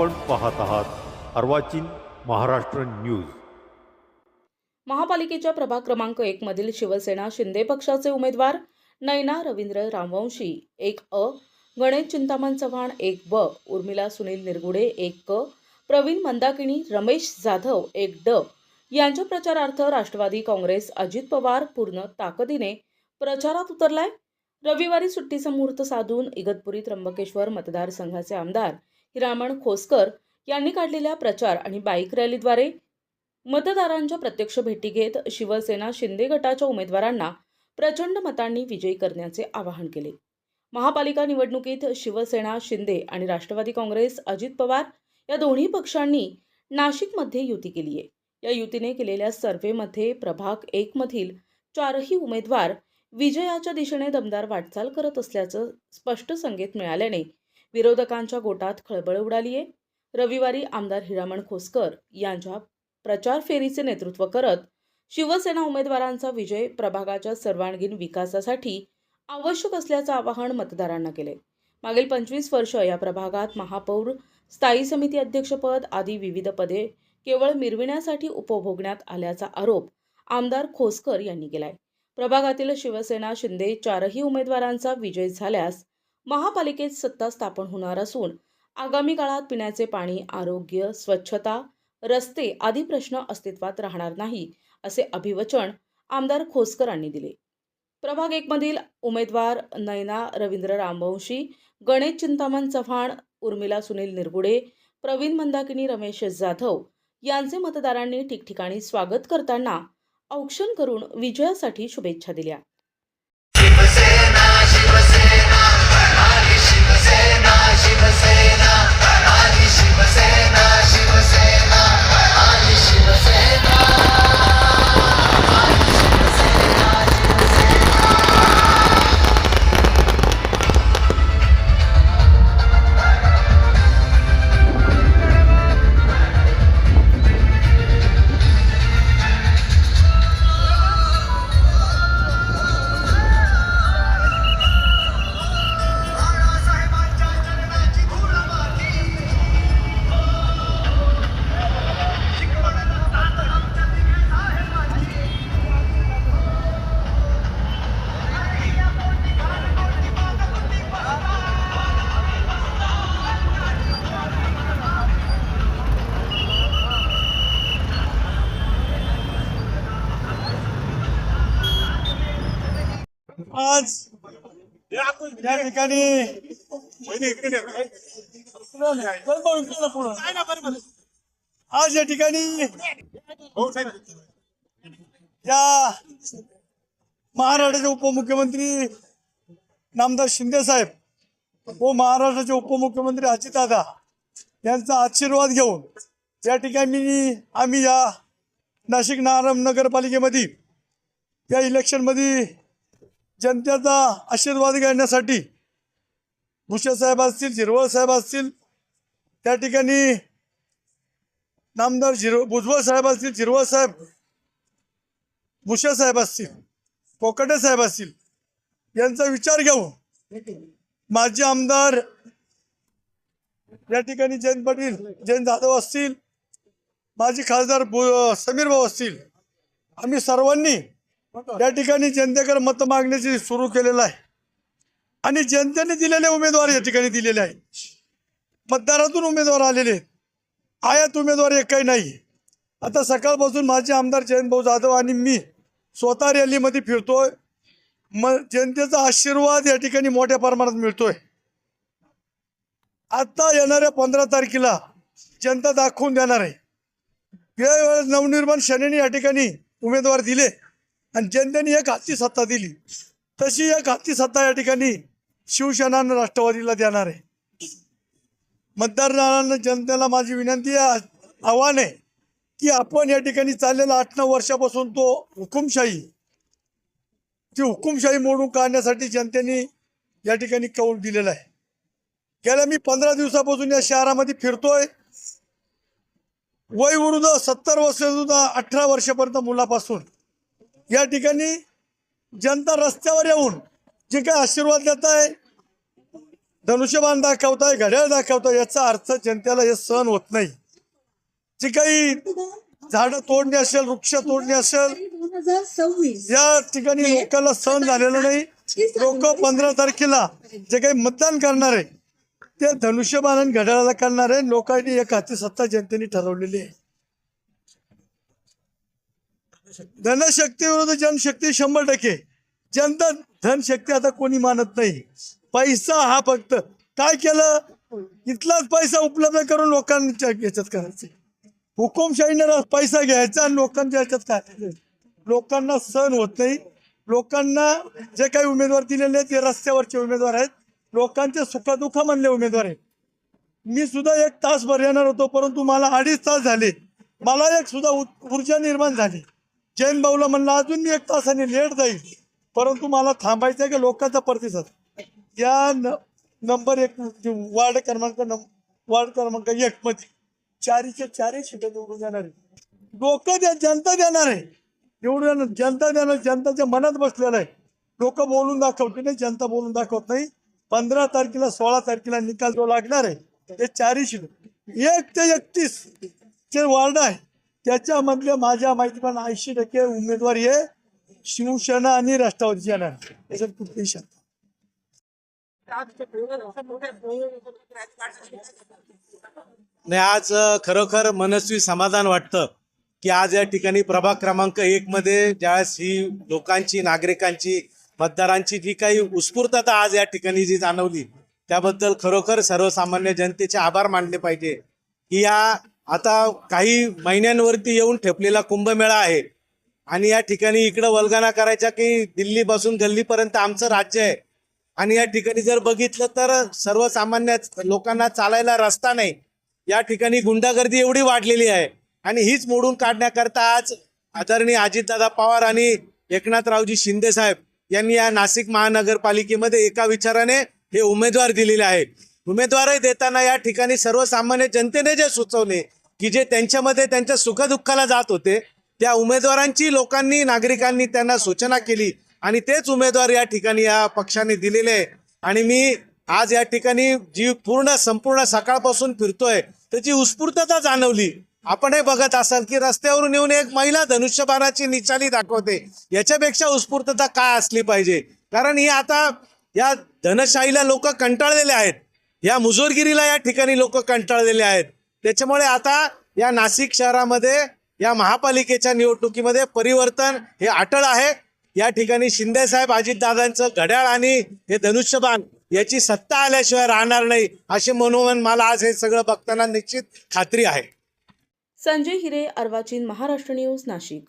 आपण पाहत आहात अर्वाचीन महाराष्ट्र न्यूज. महापालिकेच्या प्रभाग क्रमांक एक मधील शिवसेना शिंदे पक्षाचे उमेदवार नयना रवींद्र रामवंशी एक अ गणेश चिंतामण चव्हाण एक ब उर्मिला सुनील निरगुडे एक क प्रवीण मंदाकिणी रमेश जाधव एक ड यांच्या प्रचारार्थ राष्ट्रवादी काँग्रेस अजित पवार पूर्ण ताकदीने प्रचारात उतरलाय. रविवारी सुट्टीचा मुहूर्त साधून इगतपुरी त्र्यंबकेश्वर मतदारसंघाचे आमदार हिरामण खोसकर यांनी काढलेल्या प्रचार आणि बाईक रॅलीद्वारे मतदारांच्या प्रत्यक्ष भेटी घेत शिवसेना शिंदे गटाच्या उमेदवारांना प्रचंड मतांनी विजयी करण्याचे आवाहन केले. महापालिका निवडणुकीत शिवसेना शिंदे आणि राष्ट्रवादी काँग्रेस अजित पवार या दोन्ही पक्षांनी नाशिकमध्ये युती केली आहे. या युतीने केलेल्या सर्व्हेमध्ये प्रभाग एकमधील चारही उमेदवार विजयाच्या दिशेने दमदार वाटचाल करत असल्याचं स्पष्ट संकेत मिळाल्याने विरोधकांच्या गोटात खळबळ उडाली आहे रविवारी आमदार हिरामण खोसकर यांच्या प्रचार फेरीचे नेतृत्व करत शिवसेना उमेदवारांचा विजय प्रभागाच्या सर्वांगीण विकासासाठी आवश्यक असल्याचं आवाहन मतदारांना केले. मागील पंचवीस वर्ष या प्रभागात महापौर स्थायी समिती अध्यक्षपद आदी विविध पदे केवळ मिरविण्यासाठी उपभोगण्यात आल्याचा आरोप आमदार खोसकर यांनी केलाय. प्रभागातील शिवसेना शिंदे चारही उमेदवारांचा विजय झाल्यास महापालिकेत सत्ता स्थापन होणार असून आगामी काळात पिण्याचे पाणी आरोग्य स्वच्छता रस्ते आदी प्रश्न अस्तित्वात राहणार नाही असे अभिवचन आमदार खोसकरांनी दिले. प्रभाग एकमधील उमेदवार नयना रवींद्र रामवंशी गणेश चिंतामण चव्हाण उर्मिला सुनील निरगुडे प्रवीण मंदाकिनी रमेश जाधव यांचे मतदारांनी ठिकठिकाणी स्वागत करताना औक्षण करून विजयासाठी शुभेच्छा दिल्या. शिवसेना शिवसेना आली शिवसेना. या ठिकाणी आज या ठिकाणी या महाराष्ट्राचे उपमुख्यमंत्री नामदार शिंदे साहेब व महाराष्ट्राचे उपमुख्यमंत्री अजितदादा यांचा आशीर्वाद घेऊन या ठिकाणी आम्ही या नाशिक नारायण नगरपालिकेमध्ये या इलेक्शनमध्ये जनतेचा आशीर्वाद घेण्यासाठी भुसे साहेब असतील झिरवळ साहेब असतील त्या ठिकाणी नामदार झिरव भुजबळ साहेब असतील झिरवळ साहेब भुसे साहेब असतील कोकटे साहेब असतील यांचा विचार घेऊ माजी आमदार या ठिकाणी जयंत पाटील जयंत जाधव असतील माजी खासदार समीर भाऊ असतील आम्ही सर्वांनी या ठिकाणी जनतेकडे मत मागण्याची सुरू केलेलं आहे. आणि जनतेने दिलेले उमेदवार या ठिकाणी दिलेले आहेत. मतदारातून उमेदवार आलेले आहेत. आयात उमेदवार एकही नाही. आता सकाळपासून माझे आमदार जयंतभाऊ जाधव आणि मी स्वतः रॅलीमध्ये फिरतोय. म जनतेचा आशीर्वाद या ठिकाणी मोठ्या प्रमाणात मिळतोय. आता येणाऱ्या पंधरा तारखेला जनता दाखवून देणार आहे. वेळेवेळेस नवनिर्माण सेनेने या ठिकाणी उमेदवार दिले. आणि जनतेने एक हाती सत्ता दिली. तशी एक हाती सत्ता या ठिकाणी शिवसेनानं राष्ट्रवादीला देणार आहे. मतदारांना जनतेला माझी विनंती आव्हान आहे की आपण या ठिकाणी चाललेला आठ नऊ वर्षापासून तो हुकुमशाही ती हुकुमशाही मोडून काढण्यासाठी जनतेने या ठिकाणी कौल दिलेला आहे. गेल्या मी पंधरा दिवसापासून या शहरामध्ये फिरतोय. वय विरुद्ध सत्तर वर्ष सुद्धा अठरा वर्षापर्यंत मुलापासून या ठिकाणी जनता रस्त्यावर येऊन जे काही आशीर्वाद देत आहे धनुष्यबाण दाखवताय घड्याळ दाखवताय याचा अर्थ जनतेला हे सहन होत नाही. जी काही झाडं तोडणी असेल वृक्ष तोडणी असेल या ठिकाणी लोकांना सहन झालेलं नाही. लोक पंधरा तारखेला जे काही मतदान करणार आहे ते धनुष्यबाण आणि घड्याळाला करणार आहे. लोकांनी एक हाती सत्ता जनतेने ठरवलेली आहे. धनशक्ती विरुद्ध जनशक्ती शंभर टक्के. जनता धनशक्ती आता कोणी मानत नाही. पैसा हा फक्त काय केलं? इथलाच पैसा उपलब्ध करून लोकांच्या याच्यात करायचं. हुकुमशाहीनं पैसा घ्यायचा आणि लोकांच्या याच्यात काय? लोकांना सहन होत नाही. लोकांना जे काही उमेदवार दिलेले आहेत ते रस्त्यावरचे उमेदवार आहेत. लोकांचे सुखदुःख म्हणले उमेदवार आहेत. मी सुद्धा एक तासभर येणार होतो परंतु मला अडीच तास झाले. मला एक सुद्धा उ- ऊर्जा निर्माण झाली. जैन भाऊला म्हणलं अजून मी एक तासाने लेट जाईल परंतु मला थांबायचं आहे की लोकांचा प्रतिसाद? या न नंबर एक वार्ड क्रमांक नम वार्ड क्रमांक एक मध्ये चारीच्या चारही सीटं निवडून येणार आहे लोक द्या जनता देणार आहे. निवडून येणार जनता देणार जनताच्या मनात बसलेलं आहे. लोक बोलून दाखवते नाही जनता बोलून दाखवत नाही. पंधरा तारखेला सोळा तारखेला निकाल जो लागणार आहे ते चारही सीट. एक ते एकतीस जे वार्ड आहे. त्याच्यामधले माझ्या माहितीप्रमाणे ऐंशी टक्के उमेदवार हे शिवसेना आणि राष्ट्रवादीचे येणार त्याच्यात कुठलीही शंका नाही. आज खरोखर मनस्वी समाधान वाटतं की आज या ठिकाणी प्रभाग क्रमांक एक मध्ये ज्यावेळेस ही लोकांची नागरिकांची मतदारांची जी काही उत्स्फूर्तता आज या ठिकाणी जी जाणवली त्याबद्दल खरोखर सर्वसामान्य जनतेचे आभार मानले पाहिजे की या आता काही महिन्यांवरती येऊन ठेपलेला कुंभमेळा आहे. आणि या ठिकाणी इकडं वल्गना करायच्या की दिल्लीपासून गल्लीपर्यंत आमचं राज्य आहे. आणि या ठिकाणी जर बघितलं तर सर्वसामान्य लोकांना चालायला रस्ता नाही. या ठिकाणी गुंडागर्दी एवढी वाढलेली आहे. आणि हीच मोडून काढण्याकरता आज आदरणीय अजितदादा पवार आणि एकनाथरावजी शिंदे साहेब यांनी या नाशिक महानगरपालिकेमध्ये एका विचाराने हे उमेदवार दिलेले आहे. उमेदवारही देताना या ठिकाणी सर्वसामान्य जनतेने जे सुचवले की जे त्यांच्यामध्ये त्यांच्या सुखदुःखाला जात होते त्या उमेदवारांची लोकांनी नागरिकांनी त्यांना सूचना केली आणि तेच उमेदवार या ठिकाणी या पक्षाने दिलेले आहे. आणि मी आज या ठिकाणी जी पूर्ण संपूर्ण सकाळपासून फिरतोय त्याची उत्स्फूर्तता जाणवली. आपण हे बघत असाल की रस्त्यावरून येऊन एक महिला धनुष्यबाणाची निचाली दाखवते. याच्यापेक्षा उत्स्फूर्तता काय असली पाहिजे? कारण ही आता या धनशाहीला लोक कंटाळलेले आहेत. या मुजोरगिरीला या ठिकाणी लोक कंटाळलेले आहेत. त्याच्यामुळे आता या नाशिक शहरामध्ये या महापालिकेच्या निवडणुकीमध्ये परिवर्तन हे अटळ आहे. या ठिकाणी शिंदेसाहेब अजितदादांचं घड्याळ आणि हे धनुष्यबाण याची सत्ता आल्याशिवाय राहणार नाही असे मनोमन मला आज हे सगळं बघताना निश्चित खात्री आहे. संजय हिरे अर्वाचीन महाराष्ट्र न्यूज नाशिक.